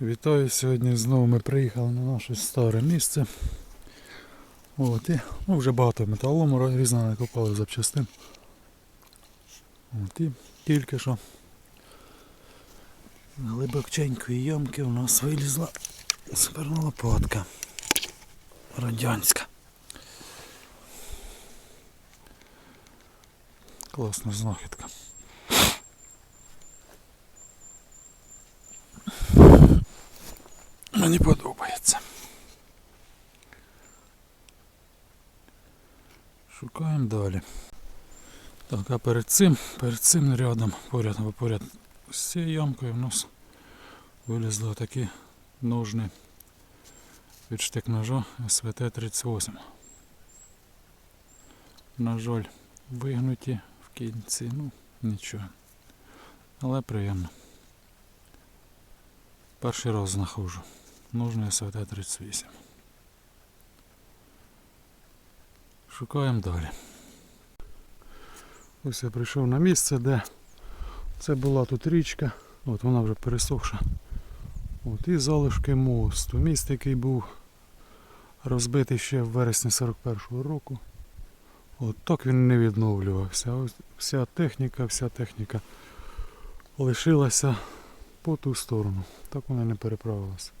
Вітаю! Сьогодні знову ми приїхали на наше старе місце. От, і, ну, вже багато металолому різного накопали запчастин. От, і тільки що на глибокченької ямки у нас вилізла суперна лопатка. Радянська. Класна знахідка. Мені подобається. Шукаємо далі. Так, а перед цим, перед цим рядом, поряд поряд з цією ямкою у нас вилізли такі ножни від штик-ножа СВТ-38. На жаль, вигнуті в кінці, ну нічого. Але приємно. Перший раз знаходжу. Нужний СВТ-38. Шукаємо далі. Ось я прийшов на місце, де це була тут річка, от вона вже пересохша. От, і залишки мосту. Міст, який був розбитий ще в вересні 41-го року. От так він не відновлювався. Ось вся техніка, вся техніка лишилася по ту сторону. Так вони не переправилися.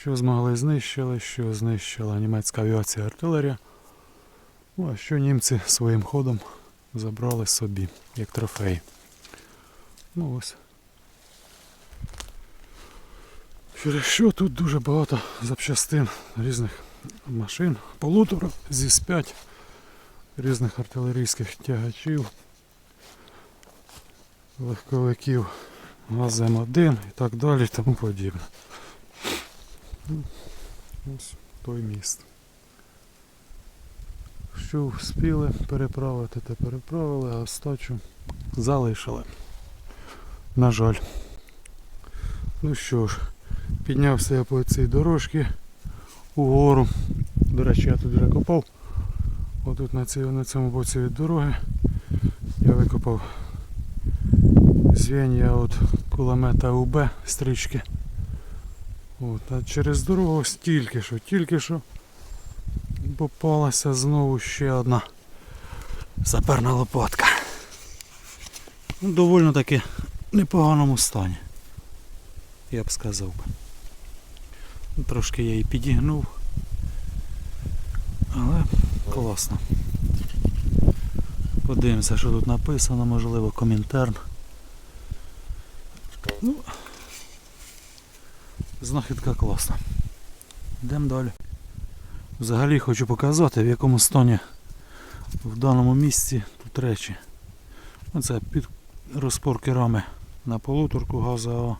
Що змогли знищили, що знищила німецька авіація артилерія. Ну, а що німці своїм ходом забрали собі, як трофей. Ну ось. Через що тут дуже багато запчастин різних машин, полутора зі 5 різних артилерійських тягачів, легковиків ГАЗ-М1 і так далі і тому подібне. Ну, Ось той міст. Що встигли переправити, те переправили, а остачу залишили. На жаль. Ну що ж, піднявся я по цій дорожці угору. До речі, я тут вже копав. Отут на, цій, на цьому боці від дороги я викопав звіння від кулемета УБ стрічки. От, а через дорогу ось тільки що, тільки що попалася знову ще одна саперна лопатка. Ну, доволі таки непоганому стані. Я б сказав би. Ну, Трошки я її підігнув. Але класно. Подивимося, що тут написано, можливо, коментар. Ну, знахідка класна. Йдемо далі. Взагалі хочу показати, в якому стані в даному місці тут речі. Оце під розпорки рами на полуторку газа.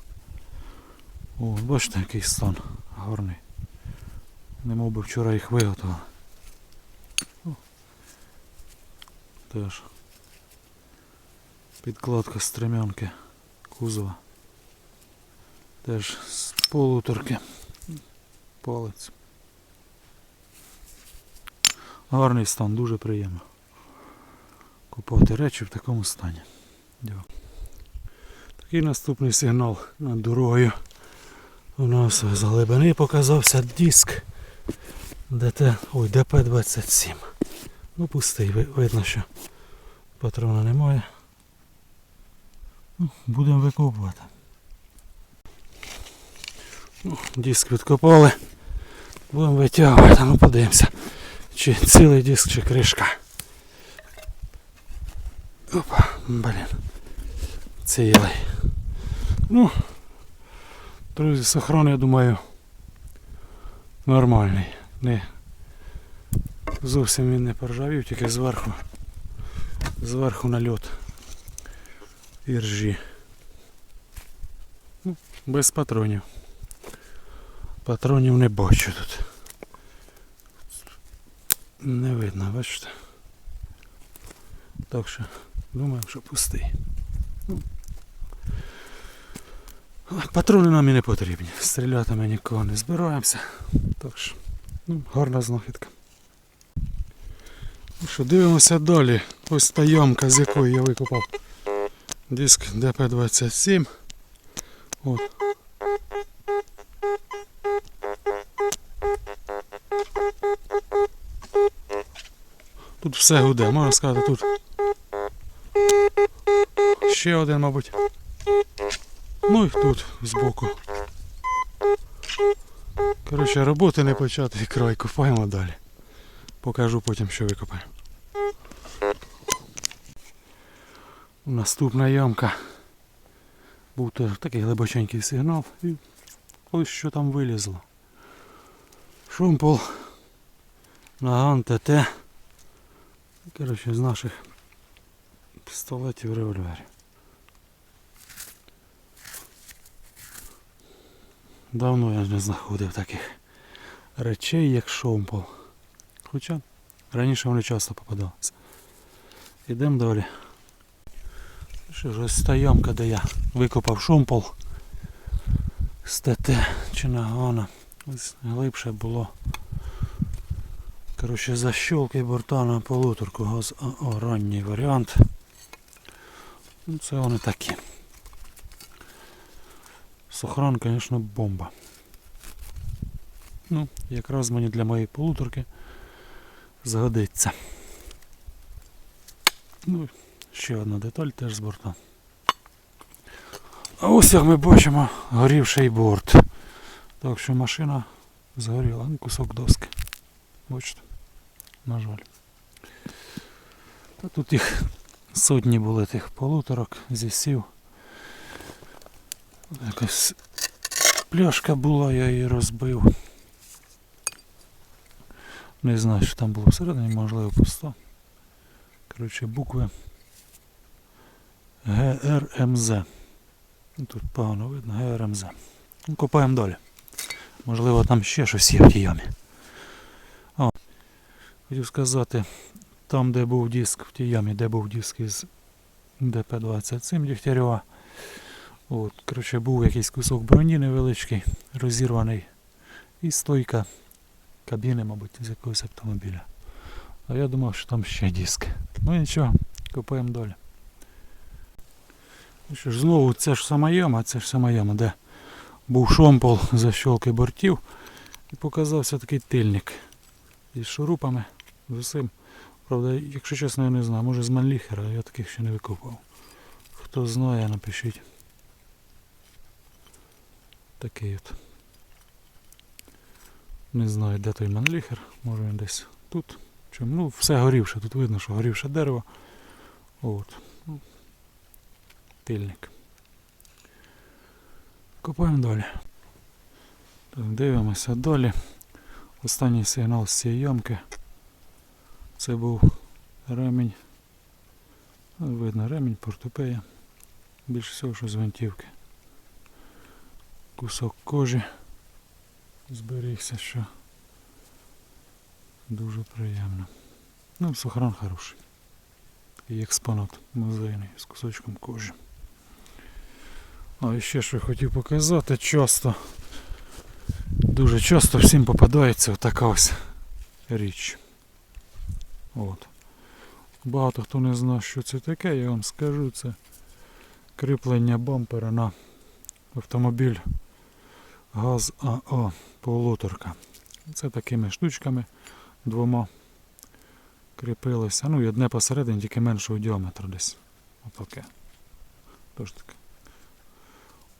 О, бачите, який стан гарний. Не би вчора їх виготовили. Теж. Підкладка стремянки кузова. Теж з полуторки. Палець. Гарний стан, дуже приємно. Купувати речі в такому стані. Такий наступний сигнал над дорогою. У нас з глибини показався диск ДТ, ой, ДП-27. Ну пустий, видно, що патрона немає. Ну, Будемо викопувати. Ну, диск відкопали. Будемо витягувати, ну подивимося. Чи цілий диск, чи кришка. Опа, блін. Цілий. Ну, друзі, сохран, я думаю, нормальний. Не, зовсім він не поржавів, тільки зверху. Зверху нальот іржі. Ну, без патронів. Патронів не бачу тут. Не видно, бачите. Так що думаю, що пустий. Ну. Патрони нам і не потрібні. Стріляти ми нікого не збираємося. Так що, ну, гарна знахідка. Ну що, дивимося далі. Ось та ямка, з якої я викопав диск ДП-27. От. Все гуде, можна сказати тут. Ще один, мабуть. Ну і тут збоку. Коротше, роботи не почати край, копаємо далі. Покажу потім, що викопаємо. Наступна ямка. Був такий глибоченький сигнал і ось що там вилізло. Шумпол, наган ТТ. Коротше, з наших пістолетів револьверів. Давно я не знаходив таких речей, як шомпол. Хоча раніше вони часто попадалися. Ідемо далі. Що ж ось та де я викопав шомпол з ТТ чи нагана. Ось глибше було. Коротше, защолки борта на полуторку газ АО, ранній варіант. Ну, це вони такі. Сохран, звісно, бомба. Ну, якраз мені для моєї полуторки згодиться. Ну, ще одна деталь теж з борта. А ось як ми бачимо горівший борт. Так що машина згоріла, ну, кусок доски. Бачите, на жаль. Тут їх сотні були тих полуторок, зісів. Якась пляшка була, я її розбив. Не знаю, що там було всередині, можливо пусто. Коротше, букви ГРМЗ. Тут погано видно, ГРМЗ. Ну, копаємо далі. Можливо там ще щось є в тій ямі. Хотів сказати, там де був диск в тій ямі, де був диск із ДП-27 Дігтярьова. От, коротше, був якийсь кусок броні невеличкий, розірваний. І стойка кабіни, мабуть, з якогось автомобіля. А я думав, що там ще диск. Ну нічого, копаємо далі. Ну що ж, знову це ж сама яма, це ж сама яма, де був шомпол защолки бортів і показався такий тильник із шурупами, з усім. Правда, якщо чесно, я не знаю, може з Манліхера, я таких ще не викопав. Хто знає, напишіть. Такий от. Не знаю, де той Манліхер, може він десь тут. Чим? Ну, все горівше, тут видно, що горівше дерево. От. Ну, тильник. Копаємо далі. Так, дивимося далі. Останній сигнал з цієї ямки. Це був ремінь. Видно ремінь, портупея. Більше всього, що з гвинтівки. Кусок кожі зберігся, що дуже приємно. Ну, сохран хороший. Такий експонат музейний з кусочком кожі. А ще що хотів показати, часто, дуже часто всім попадається така ось річ. От. Багато хто не знає, що це таке, я вам скажу, це кріплення бампера на автомобіль ГАЗ АО полуторка. Це такими штучками двома кріпилося. Ну і одне посередині, тільки меншого діаметру десь. Отаке. Тож таке.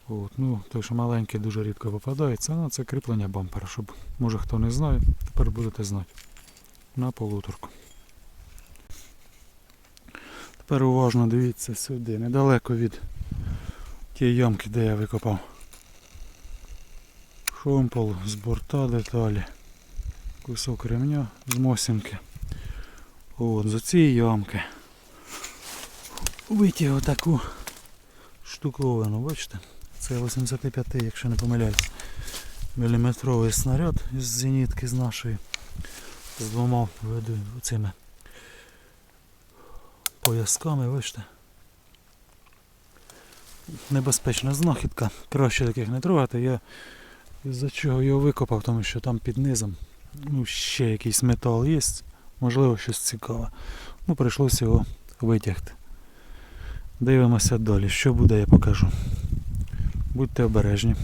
От, ну, той, що маленький дуже рідко попадається, ну, це кріплення бампера, щоб, може хто не знає, тепер будете знати. На полуторку. Тепер уважно дивіться сюди, недалеко від тієї ямки, де я викопав. Шомпол з борта деталі. Кусок ремня з мосінки. От, за цієї ямки. Витяг отаку штуковину, бачите? Це 85, якщо не помиляюсь, міліметровий снаряд із зенітки з нашої. З двома цими поясками, бачите. Небезпечна знахідка. Краще таких не трогати. Я із-за чого його викопав, тому що там під низом ну, ще якийсь метал є. Можливо, щось цікаве. Ну, прийшлося його витягти. Дивимося далі. Що буде, я покажу. Будьте обережні.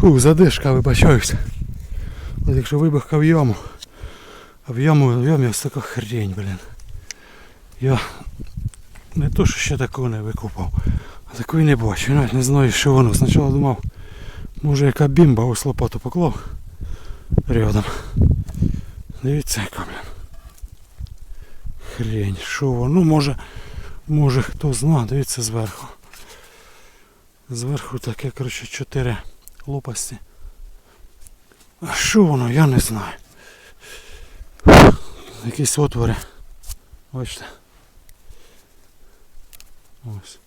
Фу, задишка, вибачаюся. От якщо вибухка в яму, А в яму, в ямі ось така хрень, блін. Я не то, що ще такого не викупав, а такої не бачу. Навіть не знаю, що воно. Спочатку думав, може яка бімба ось лопату поклав рядом. Дивіться, яка, блін. Хрень, що воно? Ну може, може хто зна, дивіться зверху. Зверху таке, коротше, чотири лопасті. А що воно, я не знаю. Якісь отвори. Бачите. Ось.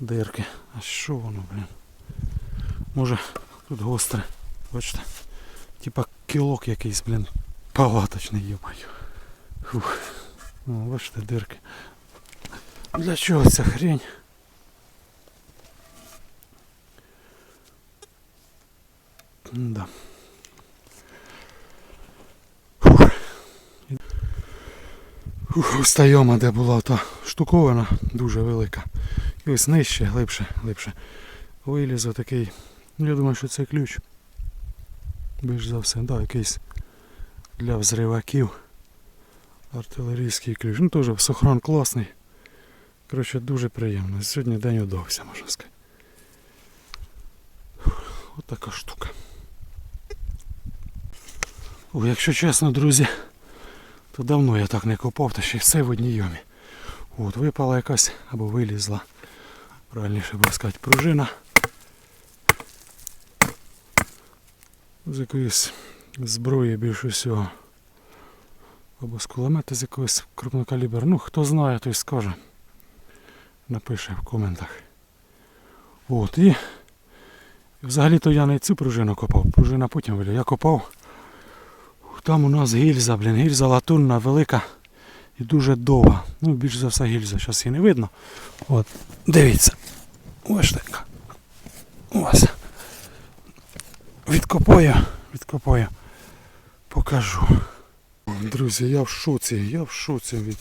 Дирки. А що воно, блін? Може тут гостре. Бачите? Типа кілок якийсь, блін. Палаточний, йомаю. Фух. О, бачите, дирки. Для чого ця хрень? Да. Фух. Фух, Стайома, де була та штуковина, дуже велика. І ось нижче, глибше, глибше. Виліз отакий. Я думаю, що це ключ. Більш за все, да, якийсь для взриваків. Артилерійський ключ. Ну теж сохран класний. Коротше, дуже приємно. Сьогодні день удався, можна сказати. Ось така штука. О, якщо чесно, друзі, то давно я так не копав, та ще все в одній йомі. От, випала якась або вилізла. Правильніше би сказати, пружина. З якоїсь зброї більше всього. Або з кулемета з якогось крупнокалібер. Ну, хто знає, той скаже. Напише в коментах. От, і взагалі-то я не цю пружину копав, пружина потім вилізла. Я копав. Там у нас гільза, блін, гільза латунна, велика і дуже довга. Ну, більш за все гільза, зараз її не видно. От, дивіться. Ось така. Ось. Відкопаю, відкопаю. Покажу. Друзі, я в шоці, я в шоці від.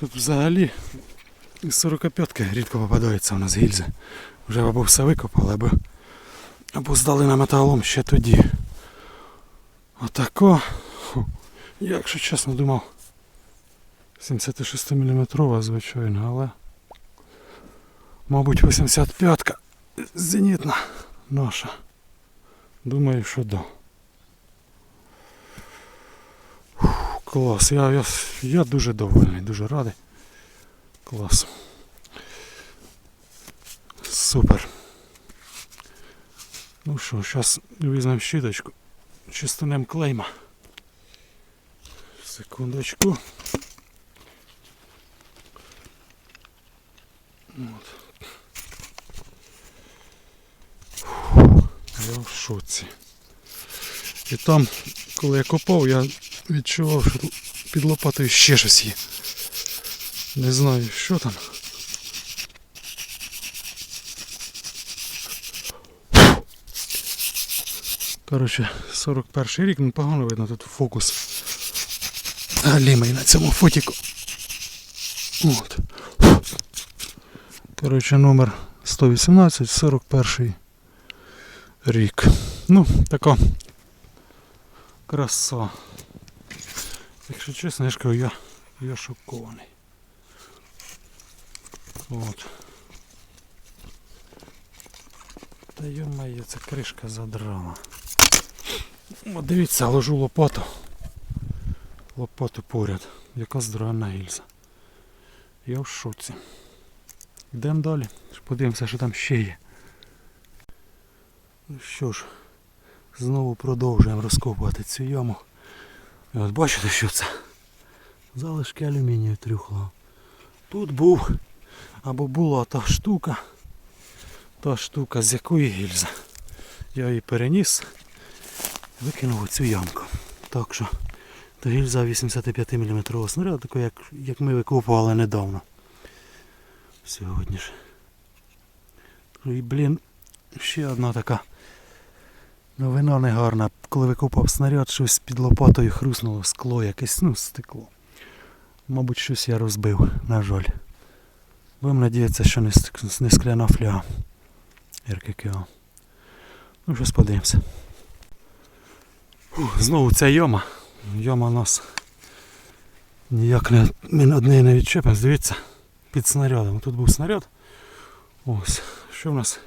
Тут взагалі із 45-ки рідко попадаються у нас гільзи. Вже або все викопали, або, або здали на металолом ще тоді. Отако. Якщо чесно думав. 76 мм, звичайно, але. Мабуть 85-ка зенітна наша. Думаю, що да. Клас. Я, я, я дуже довольний, дуже радий. Клас. Супер. Ну що, зараз візьмемо щіточку. Чистунем клейма. Секундочку. От. Я в шоці. І там, коли я копав, я відчував, що під лопатою ще щось є. Не знаю, що там. Коротше, 41 рік, ну погано видно тут фокус. Галімий на цьому фотіку. От. Коротше, номер 118, 41 рік. Ну, така краса. Якщо чесно, я ж кажу, я, я шокований. От. Та йо-моє, ця кришка задрала. О, дивіться, ложу лопату. Лопату поряд. Яка здоровенна гільза. Я в шоці. Йдемо далі. Подивимося, що там ще є. Ну що ж, знову продовжуємо розкопувати цю яму. І от бачите, що це? Залишки алюмінію трюхло. Тут був або була та штука. Та штука, з якої гільза. Я її переніс, викинув у цю ямку. Так що, то гільза 85 мм снаряд, такий, як, як ми викопували недавно. Сьогодні ж. І, блін, ще одна така новина негарна. Коли викопав снаряд, щось під лопатою хруснуло скло, якесь, ну, стекло. Мабуть, щось я розбив, на жаль. Будемо надіятися, що не, скляна фляга. РККА. Ну, щось подивимося. Ух, Знову ця йома. Йома нас ніяк не, ми над нею не відчепимось. Дивіться, під снарядом. Тут був снаряд. Ось. Що в нас?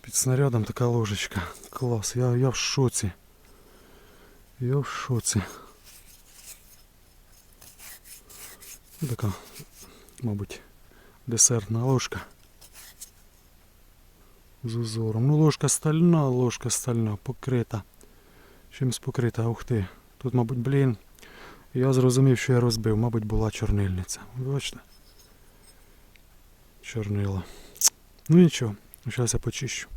Під снарядом така ложечка. Клас. Я, я в шоці. Я в шоці. Така, мабуть, десертна ложка. З узором. Ну ложка стальна, ложка стальна, покрита. Чимсь покрита, ух ти. Тут, мабуть, блін. Я зрозумів, що я розбив, мабуть, була чорнильниця. Бачите? Чорнила. Ну нічого, зараз я почищу.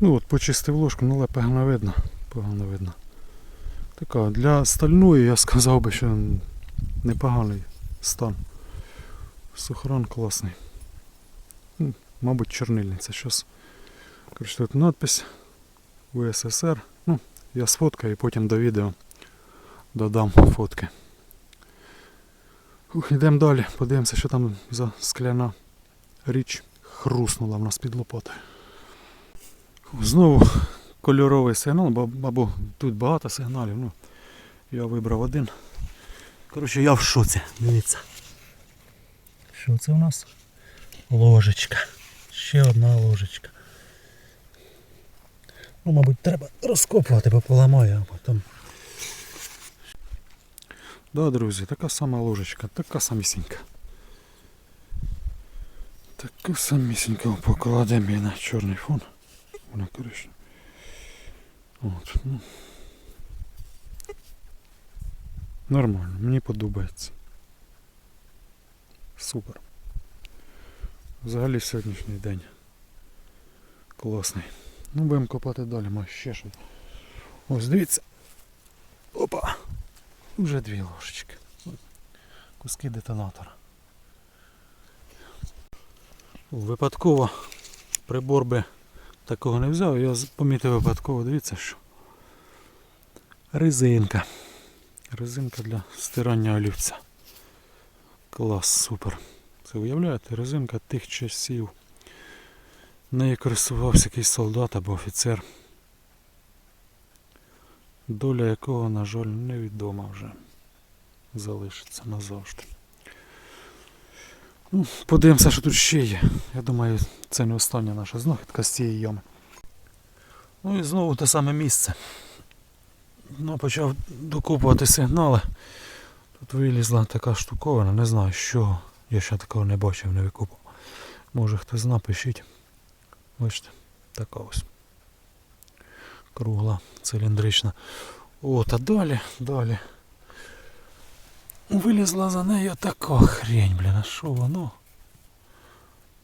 Ну от, почистив ложку, ну але погано видно. Погано видно. Така, для стальної я сказав би, що непоганий стан. Сухорон класний. Мабуть, чорнильниця. Щось. Коротше, тут надпись УССР. Ну, я сфоткаю і потім до відео додам фотки. Йдемо далі, подивимося, що там за скляна річ хруснула в нас під лопатою. Знову кольоровий сигнал, бо- або тут багато сигналів. Ну, я вибрав один. Коротше, я в шоці. Дивіться. Що це у нас? Ложечка. Ще одна ложечка. Ну, мабуть, треба розкопувати, бо поламаю, а потім. Да, друзі, така сама ложечка, така самісінька. Така самісінька покладемо її на чорний фон. Вона коричнева. От, ну. Нормально, мені подобається. Супер. Взагалі сьогоднішній день. Класний. Ну будемо копати далі, може ще щось. Ось дивіться. Опа! Вже дві ложечки. Куски детонатора. Випадково прибор би такого не взяв, я помітив випадково, дивіться що. Резинка. Резинка для стирання олівця. Клас, супер. Це уявляєте, резинка тих часів. Нею користувався якийсь солдат або офіцер. Доля якого, на жаль, невідома вже. Залишиться назавжди. Ну, подивимося, що тут ще є. Я думаю, це не остання наша знахідка з цієї ями. Ну і знову те саме місце. Ну, почав докупувати сигнали. Тут вилізла така штуковина, не знаю що. Я ще такого не бачив, не викупав. Може хтось зна, пишіть. Бачите, така ось. Кругла, циліндрична. От, а далі, далі. Вилізла за нею така хрень, блін, а що воно?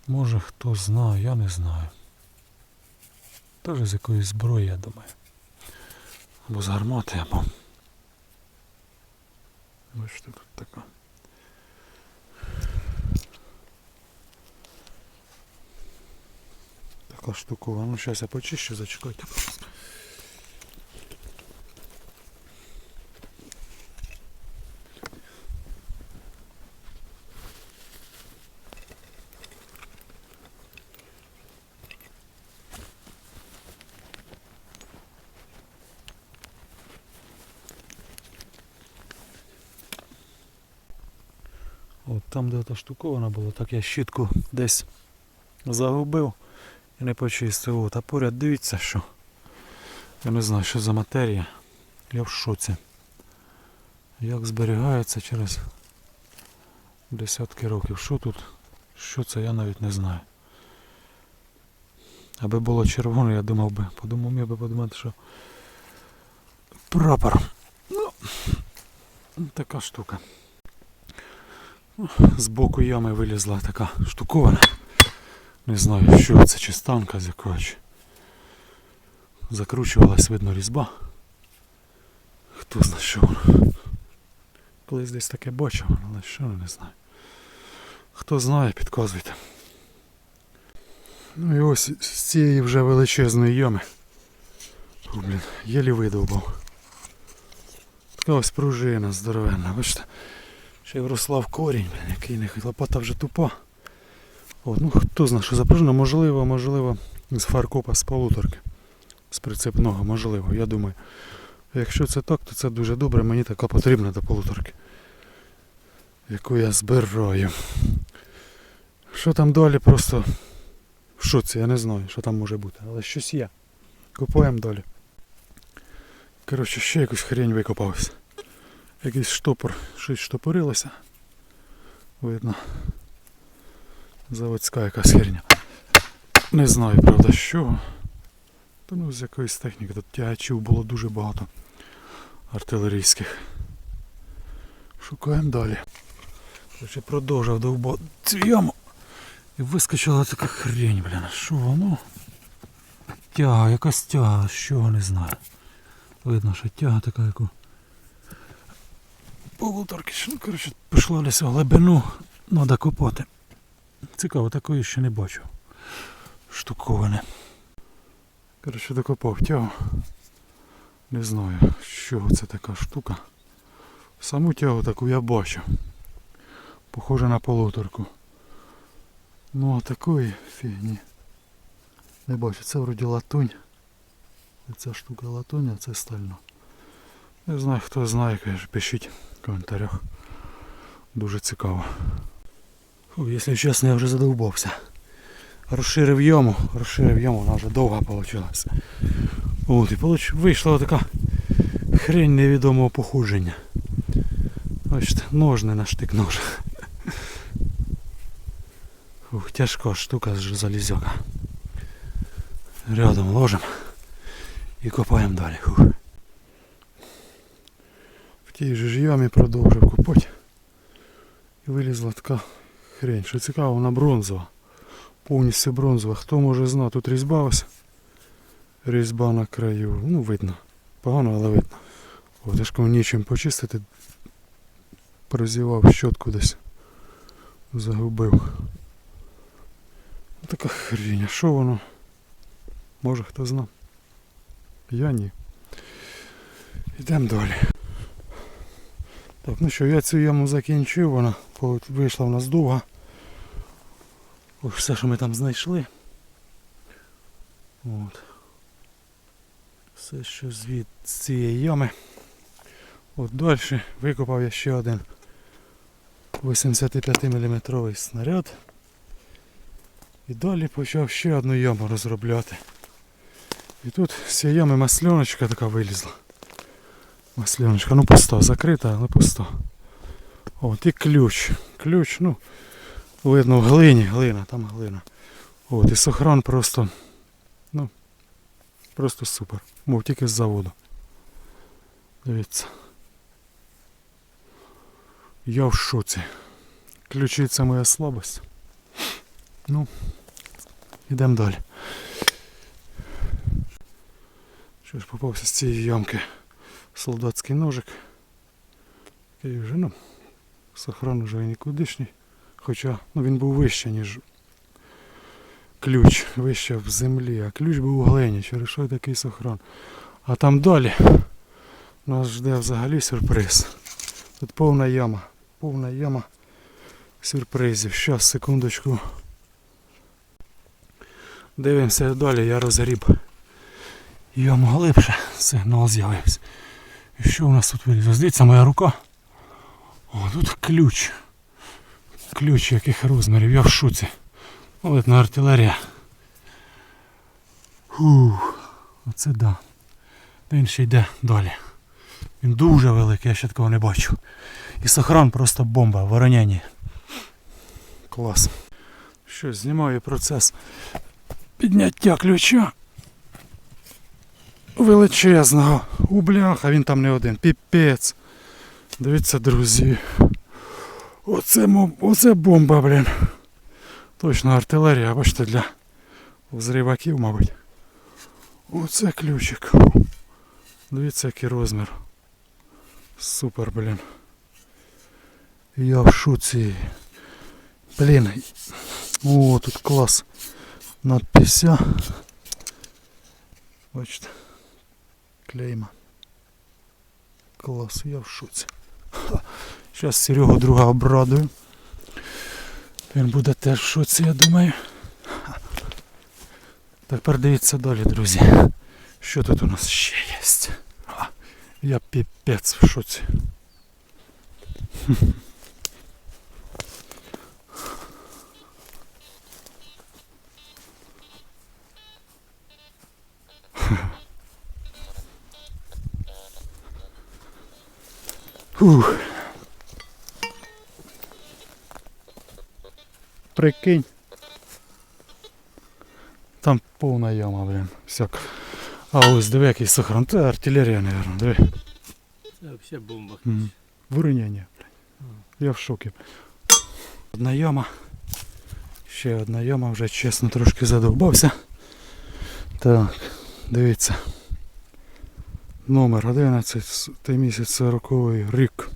Може хто знає, я не знаю. Теж з якоїсь зброї, я думаю. Або з гармати, або. Бачите, тут така. Така штукова. Ну зараз я почищу, зачекайте. От там, де та штукована була, так я щітку десь загубив і не почистив. От, а поряд дивіться, що. Я не знаю, що за матерія. Я в шоці. Як зберігається через десятки років. Що тут? Що це, я навіть не знаю. Аби було червоне, я думав би, подумав, міг би подумати, що прапор. Ну, така штука. З боку ями вилізла така штуковина. Не знаю, що це, чи станка з якогось. Закручувалась, видно, різьба. Хто знає, що воно. Колись десь таке бачив, але що не знаю. Хто знає, підказуйте. Ну і ось з цієї вже величезної ями. Фу, блін, єлі видовбав. Така ось пружина здоровенна, бачите? Ще й вросла в корінь, блін, який не лопата вже тупа. От, ну хто знає, що за пружина, можливо, можливо, з фаркопа з полуторки. з прицепного, можливо, я думаю. Якщо це так, то це дуже добре, мені така потрібна до полуторки. Яку я збираю. Що там далі просто в шоці, я не знаю, що там може бути, але щось є. Купуємо далі. Коротше, ще якусь хрень викопався. Якийсь штопор, щось штопорилося. Видно. Заводська якась херня. Не знаю, правда, чого. Та ну з якоїсь техніки. Тут тягачів було дуже багато артилерійських. Шукаємо далі. Короче, продовжив довбо цю яму. І вискочила така хрень, блін. Що воно? Тяга, якась тяга, чого не знаю. Видно, що тяга така, яку. Полуторки, ну, коротше, пішла десь глибину, треба копати. Цікаво, такої ще не бачив. Штуковане. Коротше, докопав тягу. Не знаю, з чого це така штука. Саму тягу таку я бачу. Похоже на полуторку. Ну а такої фігні. Не бачу, це вроді латунь. Ця штука латунь, а це стально. Не знаю, хто знає, пишіть в коментарях. Дуже цікаво. Фу, якщо чесно, я вже задовбався. Розширив яму, розширив яму, вона вже довга вийшла. От, і вийшла така хрень невідомого походження. Бачите, ножни на штик нож. Ух, тяжка штука з залізяка. Рядом ложимо і копаємо далі. Фух. В тій же ж ямі продовжив копати. І вилізла така хрень. Що цікаво, вона бронзова. Повністю бронзова. Хто може знати, тут різьба ось. Різьба на краю. Ну, видно. Погано, але видно. Ж кажу, нічим почистити. Прозівав щотку десь. Загубив. Така хрінь, що воно? Може хто зна. Я ні. Йдемо далі. Так, ну що, я цю яму закінчив, вона вийшла в нас довга. Все, що ми там знайшли. От. Все, що звід з цієї ями. От далі викопав я ще один 85 мм снаряд. І далі почав ще одну яму розробляти. І тут з цієї ями масльоночка така вилізла. Масльоночка, ну пуста, закрита, але пуста. От і ключ. Ключ, ну, видно в глині, глина, там глина. От, і сохран просто, ну, просто супер. Мов тільки з заводу. Дивіться. Я в шоці. Ключі це моя слабость. Ну, йдемо далі. Що ж попався з цієї ямки солдатський ножик. Який вже, ну, сохран вже і нікудишній. Хоча ну, він був вище, ніж ключ, вище в землі, а ключ був у глині, через що такий сохран. А там далі нас жде взагалі сюрприз. Тут повна яма, повна яма сюрпризів. Щас, секундочку. Дивимося далі, я розгріб. Яму глибше, сигнал з'явився. І що у нас тут вилізло? Здається, моя рука. О, тут ключ. Ключ яких розмірів, я в шуці. Видно артилерія. Фух, оце да. Він ще йде далі. Він дуже великий, я ще такого не бачу. І сохран просто бомба, вороняння. Клас. Що, знімаю процес підняття ключа. Величезного. У бляха, він там не один. Піпець. Дивіться, друзі. Оце, оце бомба, блін. Точно артилерія, бачите, для взриваків, мабуть. Оце ключик. Дивіться, який розмір. Супер, блін. Я в шуці. Блін. О, тут клас. Надпися. Бачите. Клейма. Клас, я в шоці. Зараз Серегу друга обрадую. Він буде теж в шоці, я думаю. Тепер дивіться далі, друзі. Що тут у нас ще є? А, я піпець в шоці. Фух. Прикинь. Там повна яма, блін. Всяк. А ось диви який сохран. Це артилерія, мабуть, диви. Це взагалі бомба. М. Вириняння, блін. Я в шокі. Одна яма. Ще одна яма, вже чесно трошки задовбався. Так, дивіться. Номер 11, с- той місяць 40 рік.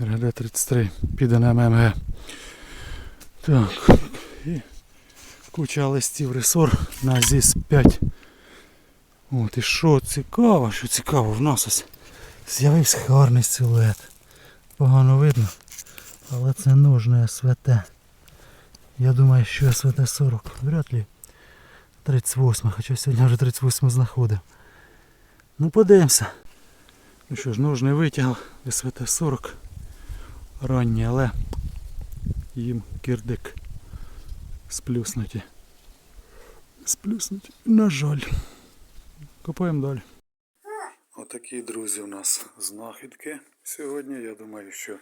РГД-33, піде на ММГ. Так, і куча листів ресор на ЗІС-5. От і що цікаво, що цікаво, в нас ось з'явився гарний силует. Погано видно, але це нужне СВТ. Я думаю, що СВТ 40, вряд ли 38, хоча сьогодні вже 38 знаходив. Ну подивимося. Ну що ж, нужний витяг СВТ 40. Ранній, але їм кирдик сплюснуті. Сплюснуті. На жаль. Копаємо далі. Отакі, друзі, у нас знахідки сьогодні. Я думаю, що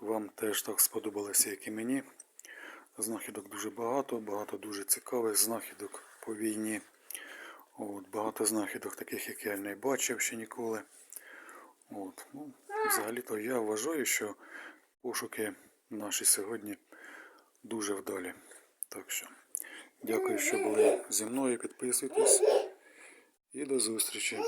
вам теж так сподобалося, як і мені. Знахідок дуже багато, багато дуже цікавих знахідок по війні. От, багато знахідок таких, як я не бачив ще ніколи. От, ну, взагалі-то я вважаю, що пошуки наші сьогодні дуже вдалі. Так що, дякую, що були зі мною. Підписуйтесь і до зустрічі.